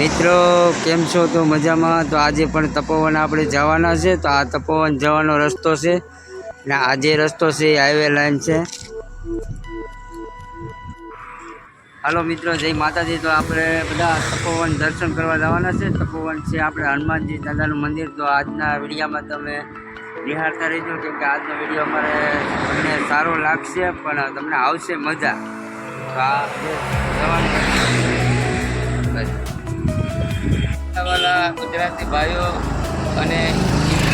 મિત્રો, કેમ છો? તો મજામાં? તો આજે પણ તપોવન આપણે જવાના છે. તો આ તપોવન જવાનો રસ્તો છે. ને આ જે રસ્તો છે એ હાઈવે લાઈન છે. હાલો મિત્રો, જય માતાજી. તો આપણે બધા તપોવન દર્શન કરવા જવાના છે. તપોવન છે આપણે હનુમાનજી દાદાનું મંદિર. તો આજના વિડીયામાં તમે નિહાળતા રહેજો, કેમ કે આજનો વીડિયો અમારે તમને સારો લાગશે, પણ તમને આવશે મજા. આ જવાનું. વાલા ગુજરાતી ભાઈઓ અને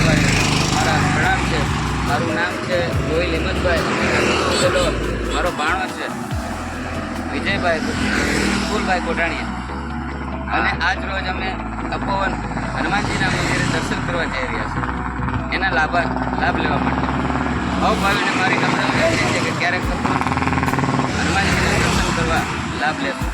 મારા પ્રણામ છે. મારું નામ છે ગોહિલ હિંમતભાઈ મારો ભાણો છે. વિજયભાઈ ફૂલભાઈ કોટાણીયા અને આજ રોજ અમે તપોવન હનુમાનજીના મંદિરે દર્શન કરવા જઈ રહ્યા છીએ. એના લાભ લાભ લેવા માટે. હવ ભાવીને મારી વિનંતી છે કે ક્યારેક તપોવન હનુમાનજીના દર્શન કરવા લાભ લેશો.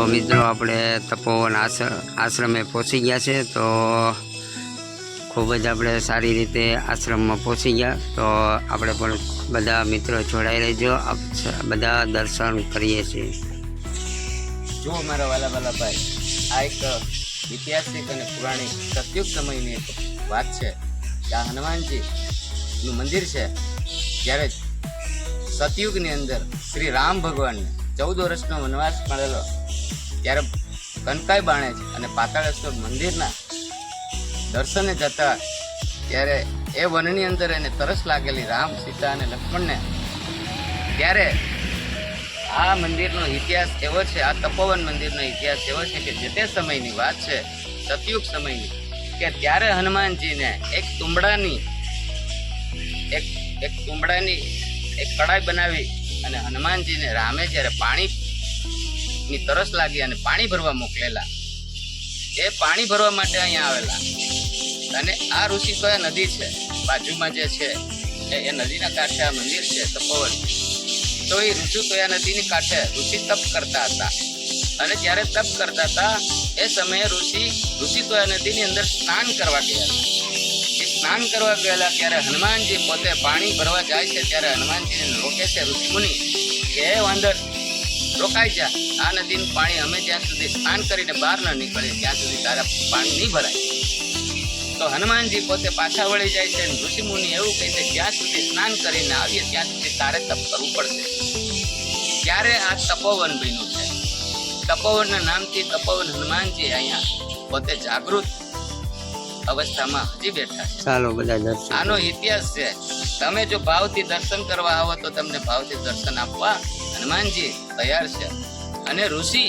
તો મિત્રો આપણે તપોવન આશ્ર, આશ્રમે પહોંચી ગયા છે, તો ખૂબ જ આપણે સારી રીતે આશ્રમમાં પહોંચી ગયા. તો આપણે પણ બધા મિત્રો જોડાઈ રહેજો. બધા દર્શન કરીએ છીએ. જો મારા વાલા વાલા ભાઈ, આ એક ઐતિહાસિક અને પુરાણિક સતયુગ સમયની એક વાત છે. કે આ હનુમાનજીનું મંદિર છે. જ્યારે સતયુગની અંદર શ્રી રામ ભગવાનને ચૌદ વર્ષનો વનવાસ મળેલો. ત્યારે કનકાઈ બાણે છે અને પાતાળેશ્વર મંદિરના દર્શને જતા ત્યારે એ વનની અંદર એને તરસ લાગેલી રામ, સીતા અને લક્ષ્મણને. ત્યારે આ મંદિરનો ઇતિહાસ એવો છે, આ તપોવન મંદિરનો ઇતિહાસ એવો છે કે જે તે સમયની વાત છે, સતયુગ સમયની, કે ત્યારે હનુમાનજીને એક તુંબડાની એક એક તુંબડાની એક કડાઈ બનાવી અને હનુમાનજીને રામે જ્યારે પાણી ની તરસ લાગી અને પાણી ભરવા મોકલેલા. એ પાણી ભરવા માટે અહીંયા આવેલા. અને આ ઋષિકોયા નદી છે. બાજુમાં જે છે, એ નદીના કાંઠે આ મંદિર છે, તપોવન. તો એ ઋષિકોયા નદીની કાંઠે ઋષિ તપ કરતા હતા. અને જ્યારે તપ કરતા હતા, એ સમયે ઋષિ ઋષિકોયા નદીની અંદર સ્નાન કરવા ગયા. એ સ્નાન કરવા ગયેલા ત્યારે હનુમાનજી પોતે પાણી ભરવા જાય છે, ત્યારે હનુમાનજીને રોકે છે ઋષિમુનિ કે વાંદર રોકાઈ જા. આ નદીનું પાણી અમે જ્યાં સુધી સ્નાન કરીને બહાર ન નીકળીએ ત્યાં સુધી તારા પાણી નહીં ભરાય. તો હનુમાનજી પોતે પાછા વળી જાય છે ઋષિમુનિ એવું કહે છે જ્યાં સુધી સ્નાન કરીને આવીએ ત્યાં સુધી તારે તપ કરવું પડશે. ત્યારે આ તપોવન બન્યું છે? તપોવનના નામથી તપોવન હનુમાનજી અહીંયા પોતે જાગૃત અવસ્થામાં હજી બેઠા છે. ચાલો બધા આનો ઇતિહાસ છે તમે જો ભાવથી દર્શન કરવા આવો તો તમને ભાવથી દર્શન આપવા હનુમાનજી તૈયાર છે. અને ઋષિ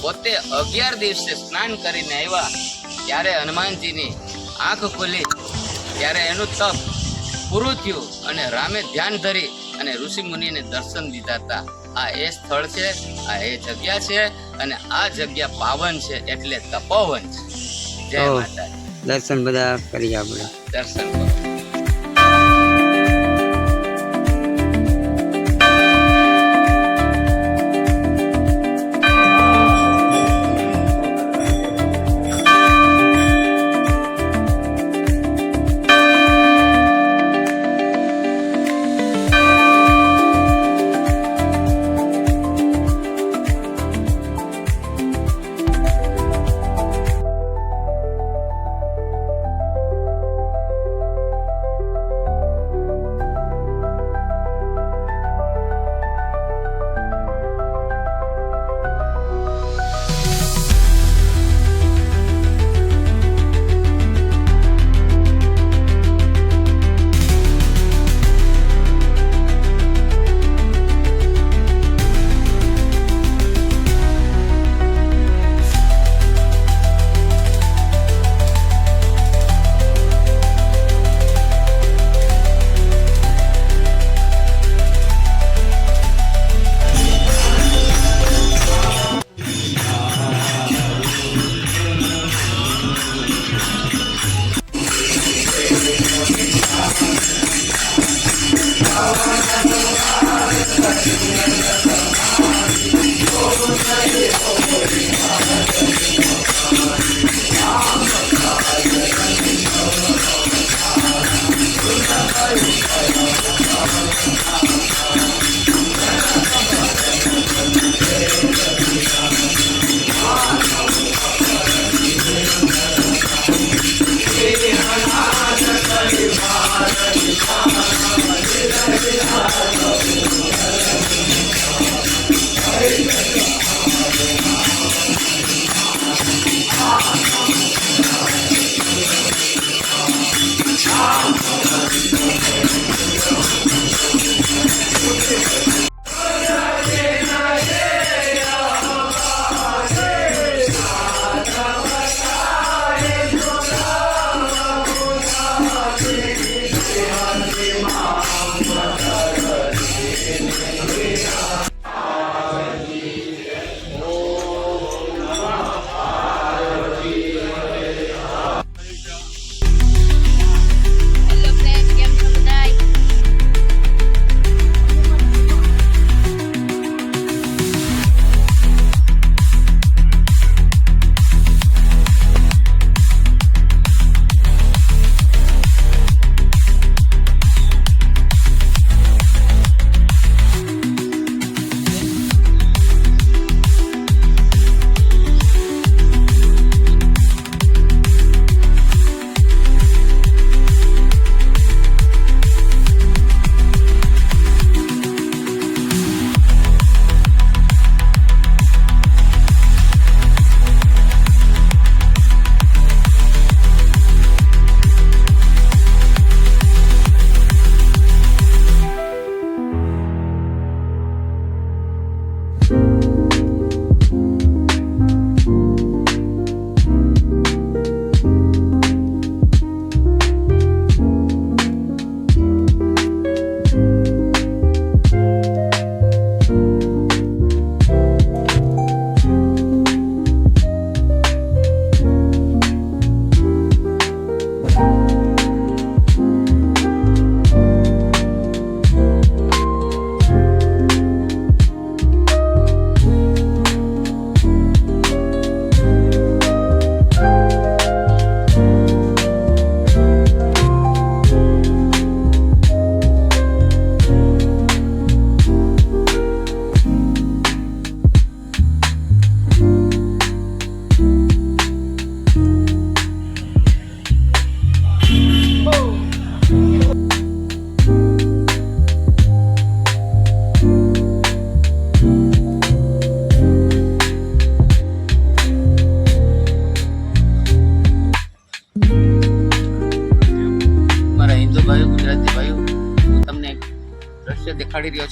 પોતે અગિયાર દિવસે સ્નાન કરીને આવ્યા. ત્યારે હનુમાનજીની આંખ ખુલી. ત્યારે એનું તપ પૂરું થયું અને રામે ધ્યાન ધરી અને ઋષિ મુનિને દર્શન દીધા હતા. આ એ સ્થળ છે આ એ જગ્યા છે અને આ જગ્યા પાવન છે એટલે તપોવન છે. જય માતા દર્શન બધા કરી આપણે દર્શન કરો.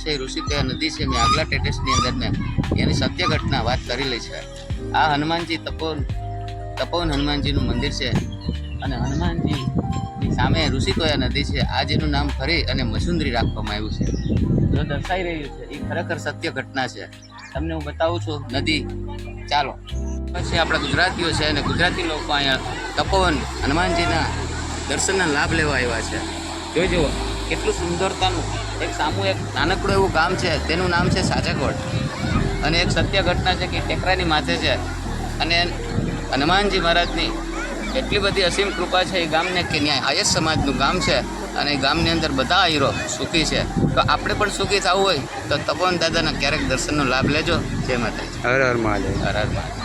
છે એ નદી છે મેં આગલા ટેટેસની અંદર મેં એની સત્ય ઘટના વાત કરેલી છે. આ હનુમાનજી તપોવન તપોવન હનુમાનજીનું મંદિર છે અને હનુમાનજી સામે ઋષિકોયા નદી છે. આ જેનું નામ ફરી અને મસુંદરી રાખવામાં આવ્યું છે. જો દર્શાઈ રહ્યું છે એ ખરેખર સત્ય ઘટના છે. તમને હું બતાવું છું, નદી, ચાલો. પછી આપણા ગુજરાતીઓ છે અને ગુજરાતી લોકો અહીંયા તપોવન હનુમાનજીના દર્શનના લાભ લેવા આવ્યા છે. જોજો કેટલું સુંદરતાનું એક સામું એક નાનકડું એવું ગામ છે તેનું નામ છે સાજાકોટ અને એક સત્ય ઘટના છે કે ટેકરાની માથે છે. અને હનુમાનજી મહારાજની એટલી બધી અસીમ કૃપા છે એ ગામને કે ત્યાં આયસ સમાજનું ગામ છે અને એ ગામની અંદર બધા આયરો સુખી છે. તો આપણે પણ સુખી થવું હોય તો તપોવન દાદાના ક્યારેક દર્શનનો લાભ લેજો. જય માતાજી. હર હર મહાદેવ. હર હર મહાદેવ.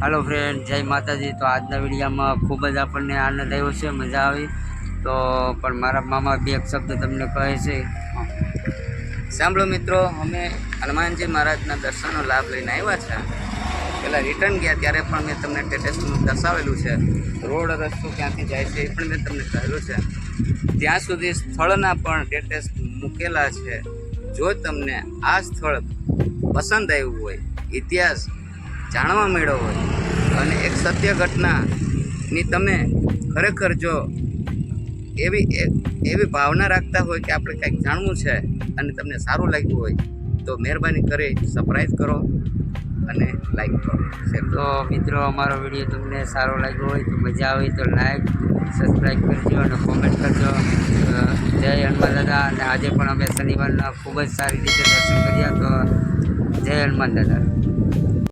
હાલો ફ્રેન્ડ જય માતાજી. તો આજના વિડીયામાં ખૂબ જ આપણને આનંદ આવ્યો છે, મજા આવી. તો પણ મારા મામા બે એક શબ્દ તમને કહે છે. સાંભળો મિત્રો, અમે હનુમાનજી મહારાજના દર્શનનો લાભ લઈને આવ્યા છે. પહેલાં રિટર્ન ગયા ત્યારે પણ મેં તમને ટેટેસનું દર્શાવેલું છે. રોડ, રસ્તો ક્યાંથી જાય છે એ પણ મેં તમને કહેલું છે. ત્યાં સુધી સ્થળના પણ ટેટેસ મૂકેલા છે. જો તમને આ સ્થળ પસંદ આવ્યું હોય, ઇતિહાસ જાણવા મળ્યો હોય અને એક સત્ય ઘટનાની તમે ખરેખર જો એવી એવી ભાવના રાખતા હોય કે આપણે કંઈક જાણવું છે અને તમને સારું લાગ્યું હોય, તો મહેરબાની કરી સરપ્રાઈઝ કરો અને લાઈક કરો. તો મિત્રો, અમારો વીડિયો તમને સારો લાગ્યો હોય, તો મજા આવી, તો લાઈક સબસ્ક્રાઈબ કરજો અને કોમેન્ટ કરજો. જય હનુમાન દાદા. અને આજે પણ અમે શનિવારના ખૂબ જ સારી રીતે દર્શન કર્યા, તો જય હનુમાન દાદા.